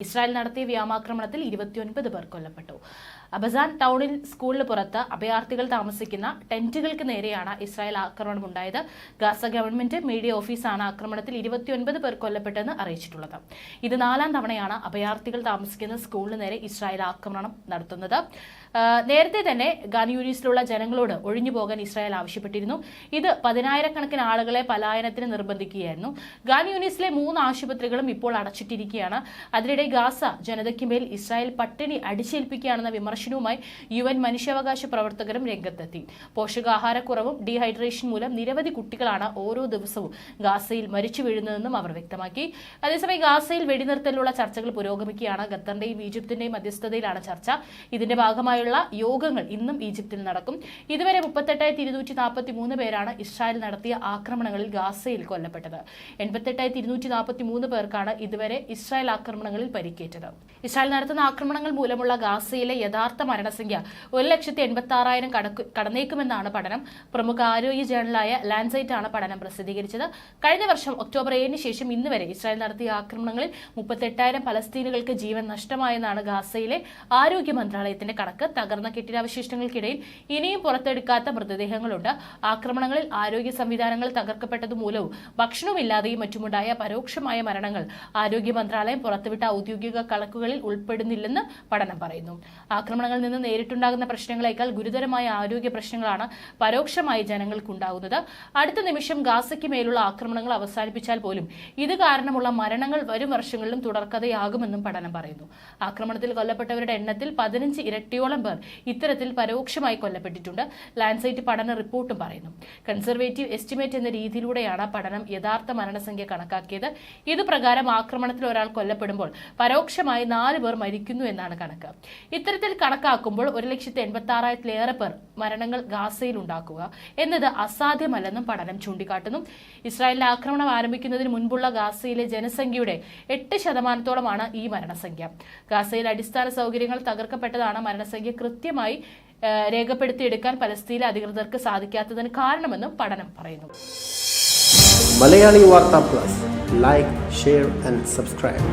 Israel നടത്തിയ വ്യോമാക്രമണത്തിൽ ഇരുപത്തിയൊൻപത് പേർ കൊല്ലപ്പെട്ടു. അബസാൻ ടൗണിൽ സ്കൂളിന് പുറത്ത് അഭയാർത്ഥികൾ താമസിക്കുന്ന ടെന്റുകൾക്ക് നേരെയാണ് ഇസ്രായേൽ ആക്രമണം ഉണ്ടായത് ഗാസ ഗവൺമെന്റ് മീഡിയ ഓഫീസാണ് ആക്രമണത്തിൽ ഇരുപത്തിയൊൻപത് പേർ കൊല്ലപ്പെട്ടെന്ന് അറിയിച്ചിട്ടുള്ളത്. ഇത് നാലാം തവണയാണ് അഭയാർത്ഥികൾ താമസിക്കുന്ന സ്കൂളിന് നേരെ ഇസ്രായേൽ ആക്രമണം നടത്തുന്നത്. നേരത്തെ തന്നെ ഗാൻ യൂണിസിലുള്ള ജനങ്ങളോട് ഒഴിഞ്ഞു പോകാൻ ഇസ്രായേൽ ആവശ്യപ്പെട്ടിരുന്നു. ഇത് പതിനായിരക്കണക്കിന് ആളുകളെ പലായനത്തിന് നിർബന്ധിക്കുകയായിരുന്നു. ഗാൻ യൂണിസിലെ മൂന്ന് ആശുപത്രികളും ഇപ്പോൾ അടച്ചിട്ടിരിക്കുകയാണ്. അതിനിടെ ഗാസ ജനതയ്ക്ക് മേൽ ഇസ്രായേൽ പട്ടിണി അടിച്ചേൽപ്പിക്കുകയാണെന്ന വിമർശനവുമായി യു എൻ മനുഷ്യാവകാശ പ്രവർത്തകരും രംഗത്തെത്തി. പോഷകാഹാരക്കുറവും ഡീഹൈഡ്രേഷൻ മൂലം നിരവധി കുട്ടികളാണ് ഓരോ ദിവസവും ഗാസയിൽ മരിച്ചു വീഴുന്നതെന്നും അവർ വ്യക്തമാക്കി. അതേസമയം ഗാസയിൽ വെടിനിർത്തലിലുള്ള ചർച്ചകൾ പുരോഗമിക്കുകയാണ്. ഖത്തറിന്റെയും ഈജിപ്തിന്റെയും മധ്യസ്ഥതയിലാണ് ചർച്ച. ഇതിന്റെ ഭാഗമായുള്ള യോഗങ്ങൾ ഇന്നും ഈജിപ്തിൽ നടക്കും. ഇതുവരെ മുപ്പത്തെട്ടായിരത്തി ഇരുന്നൂറ്റി നാൽപ്പത്തി മൂന്ന് പേരാണ് ഇസ്രായേൽ നടത്തിയ ആക്രമണങ്ങളിൽ ഗാസയിൽ കൊല്ലപ്പെട്ടത്. എൺപത്തെട്ടായിരത്തി ഇരുന്നൂറ്റി നാൽപ്പത്തി മൂന്ന് പേർക്കാണ് ഇതുവരെ ഇസ്രായേൽ ആക്രമണങ്ങളിൽ പരിക്കേറ്റത്. ഇസ്രായേൽ നടത്തുന്ന ആക്രമണങ്ങൾ മൂലമുള്ള ഗാസയിലെ യഥാർത്ഥ മരണസംഖ്യ ഒരു ലക്ഷത്തി എൺപത്തി ആറായിരം കടക്കു കടന്നേക്കുമെന്നാണ് പഠനം. പ്രമുഖ ആരോഗ്യ ജേണലായ ലാൻസൈറ്റ് ആണ് പഠനം പ്രസിദ്ധീകരിച്ചത്. കഴിഞ്ഞ വർഷം ഒക്ടോബർ ഏഴിന് ശേഷം ഇന്ന് വരെ ഇസ്രായേൽ നടത്തിയ ആക്രമണങ്ങളിൽ മുപ്പത്തെട്ടായിരം പലസ്തീനുകൾക്ക് ജീവൻ നഷ്ടമായെന്നാണ് ഗാസയിലെ ആരോഗ്യ മന്ത്രാലയത്തിന്റെ കണക്ക്. തകർന്ന കെട്ടിടാവശിഷ്ടങ്ങൾക്കിടയിൽ ഇനിയും പുറത്തെടുക്കാത്ത മൃതദേഹങ്ങളുണ്ട്. ആക്രമണങ്ങളിൽ ആരോഗ്യ സംവിധാനങ്ങൾ തകർക്കപ്പെട്ടത് മൂലവും ഭക്ഷണമില്ലാതെയും മറ്റുമുണ്ടായ പരോക്ഷമായ മരണങ്ങൾ ആരോഗ്യ മന്ത്രാലയം പുറത്തുവിട്ട ഔദ്യോഗിക കണക്കുകളിൽ ഉൾപ്പെടുന്നില്ലെന്ന് പഠനം പറയുന്നു. ആക്രമണങ്ങളിൽ നിന്ന് നേരിട്ടുണ്ടാകുന്ന പ്രശ്നങ്ങളെക്കാൾ ഗുരുതരമായ ആരോഗ്യ പ്രശ്നങ്ങളാണ് പരോക്ഷമായി ജനങ്ങൾക്കുണ്ടാകുന്നത്. അടുത്ത നിമിഷം ഗാസയ്ക്ക് മേലുള്ള ആക്രമണങ്ങൾ അവസാനിപ്പിച്ചാൽ പോലും ഇത് കാരണമുള്ള മരണങ്ങൾ വരും വർഷങ്ങളിലും തുടർക്കഥയാകുമെന്നും പഠനം പറയുന്നു. ആക്രമണത്തിൽ കൊല്ലപ്പെട്ടവരുടെ എണ്ണത്തിൽ പതിനഞ്ച് ഇരട്ടിയോളം പേർ ഇത്തരത്തിൽ പരോക്ഷമായി കൊല്ലപ്പെട്ടിട്ടുണ്ട്. ലാൻഡ്സൈറ്റ് പഠന റിപ്പോർട്ടും പറയുന്നു. കൺസർവേറ്റീവ് എസ്റ്റിമേറ്റ് എന്ന രീതിയിലൂടെയാണ് പഠനം യഥാർത്ഥ മരണസംഖ്യ കണക്കാക്കിയത്. ഇത് പ്രകാരം ആക്രമണത്തിൽ ഒരാൾ കൊല്ലപ്പെടുമ്പോൾ പരോക്ഷമായി നാല് പേർ മരിക്കുന്നു എന്നാണ് കണക്ക്. ഇത്തരത്തിൽ കണക്കാക്കുമ്പോൾ ഒരു ലക്ഷത്തി എൺപത്തി ആറായിരത്തിലേറെ പേർ മരണങ്ങൾ ഗാസയിൽ ഉണ്ടാക്കുക എന്നത് അസാധ്യമല്ലെന്നും പഠനം ചൂണ്ടിക്കാട്ടുന്നു. ഇസ്രായേലിന്റെ ആക്രമണം ആരംഭിക്കുന്നതിന് മുൻപുള്ള ഗാസയിലെ ജനസംഖ്യയുടെ എട്ട് ശതമാനത്തോളമാണ് ഈ മരണസംഖ്യ. ഗാസയിൽ അടിസ്ഥാന സൗകര്യങ്ങൾ തകർക്കപ്പെട്ടതാണ് മരണസംഖ്യ കൃത്യമായി രേഖപ്പെടുത്തിയെടുക്കാൻ പലസ്തീനിലെ അധികൃതർക്ക് സാധിക്കാത്തതിന് കാരണമെന്നും പഠനം പറയുന്നു. Malayali Vartha plus. Like share and subscribe.